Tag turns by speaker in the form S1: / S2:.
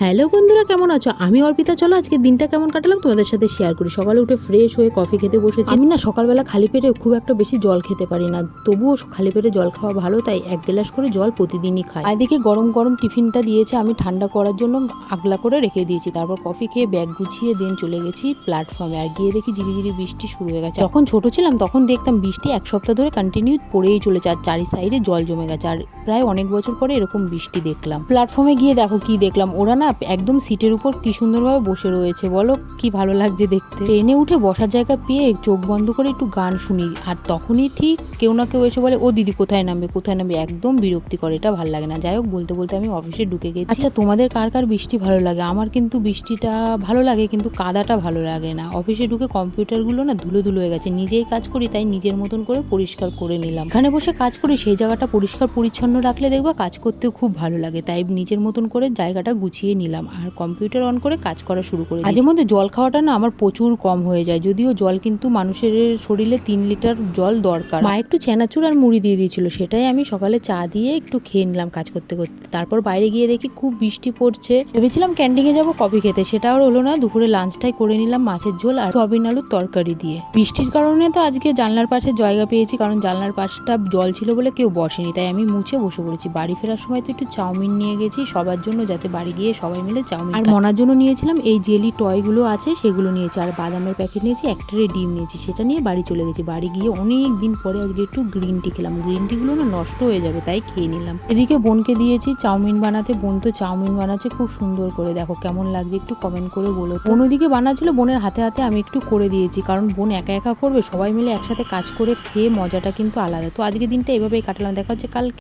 S1: Hello বন্ধুরা কেমন আছো? আমি অর্পিতা চলো আজকে দিনটা কেমন কাটালাম? তোমাদের সাথে শেয়ার করি। সকালে উঠে ফ্রেশ হয়ে কফি খেতে বসেছি। আমি না সকালবেলা খালি পেটে খুব একটা বেশি জল খেতে পারি না। তবুও খালি পেটে জল খাওয়া ভালো তাই এক গ্লাস করে জল প্রতিদিনই খাই। আর এদিকে গরম গরম টিফিনটা দিয়েছে আমি ঠান্ডা করার জন্য আগলা করে রেখে দিয়েছি। তারপর কফি খেয়ে ব্যাগ গুছিয়ে দিন চলে গেছি প্ল্যাটফর্মে আর গিয়ে দেখি ঝিরিঝিরি বৃষ্টি শুরু হয়ে গেছে। যখন ছোট ছিলাম তখন দেখতাম বৃষ্টি এক সপ্তাহ ধরে কন্টিনিউ পড়েই চলেছে আর চারি সাইডে জল জমে গেছে। আর প্রায় অনেক বছর পরে এরকম বৃষ্টি দেখলাম। প্ল্যাটফর্মে গিয়ে দেখো কি দেখলাম। ওরা না একদম সিটের উপর কি সুন্দরভাবে বসে রয়েছে, বলো? কি ভালো লাগছে দেখতে। ট্রেনে উঠে বসার জায়গা পেয়ে চোখ বন্ধ করে একটু গান শুনি। আর তখনই ঠিক কেউ না কেউ এসে বলে, ও দিদি কোথায় নামবে কোথায় নামবে? একদম বিরক্তি করে এটা ভালো লাগে না। যাই হোক বলতে বলতে আমি অফিসে ঢুকে গেছি। আচ্ছা তোমাদের কার কার বৃষ্টি ভালো লাগে? আমার কিন্তু বৃষ্টিটা ভালো লাগে, কিন্তু কাদাটা ভালো লাগে না। অফিসে ঢুকে কম্পিউটারগুলো না ধুলো ধুলো হয়ে গেছে। নিজেই কাজ করি, তাই নিজের মতন করে পরিষ্কার করে নিলাম। এখানে বসে কাজ করি, সেই জায়গাটা পরিষ্কার পরিচ্ছন্ন রাখলে দেখবা কাজ করতেও খুব ভালো লাগে। তাই নিজের মতন করে জায়গাটা গুছিয়ে নিলাম আর কম্পিউটার অন করে কাজ করা শুরু করে মাঝে মধ্যে জল খাওয়াটা না আমার প্রচুর কম হয়ে যায় যদিও জল কিন্তু মানুষের শরীরে তিন লিটার জল দরকার। মা একটু চেনাচুর আর মুড়ি দিয়ে দিয়েছিল সেটাই আমি সকালে চা দিয়ে একটু খেয়ে নিলাম কাজ করতে করতে। তারপর বাইরে গিয়ে দেখি খুব বৃষ্টি পড়ছে। ভেবেছিলাম ক্যান্টিনে যাব কফি খেতে সেটা আর হলো না দুপুরে লাঞ্চটাই করে নিলাম মাছের ঝোল আর সয়াবিন আলুর তরকারি দিয়ে। বৃষ্টির কারণে তো আজকে জানলার পাশে জায়গা পেয়েছি কারণ জানলার পাশটা জল ছিল বলে কেউ বসেনি তাই আমি মুছে বসে পড়েছি। বাড়ি ফেরার সময় তো একটু চাউমিন নিয়ে গেছি সবার জন্য যাতে বাড়ি গিয়ে সবাই মিলে চাউমিন আর মনার জন্য নিয়েছিলাম এই জেলি টয়গুলো আছে সেগুলো নিয়েছি। আর বাদামের প্যাকেট নিয়েছি একটা ডিম নিয়েছি সেটা নিয়ে বাড়ি চলে গেছি। বাড়ি গিয়ে অনেক দিন পরে আজকে একটু গ্রিন টি খেলাম। গ্রিন টিগুলো না নষ্ট হয়ে যাবে তাই খেয়ে নিলাম। এদিকে বোনকে দিয়েছি চাউমিন বানাতে। বোন তো চাউমিন বানাচ্ছে খুব সুন্দর করে। দেখো কেমন লাগছে একটু কমেন্ট করে বলো বোন ওদিকে বানাচ্ছিল বোনের হাতে হাতে আমি একটু করে দিয়েছি কারণ বোন একা একা করবে সবাই মিলে একসাথে কাজ করে খেয়ে মজাটা কিন্তু আলাদা। তো আজকে দিনটা এভাবেই কাটালাম। দেখা হচ্ছে কাল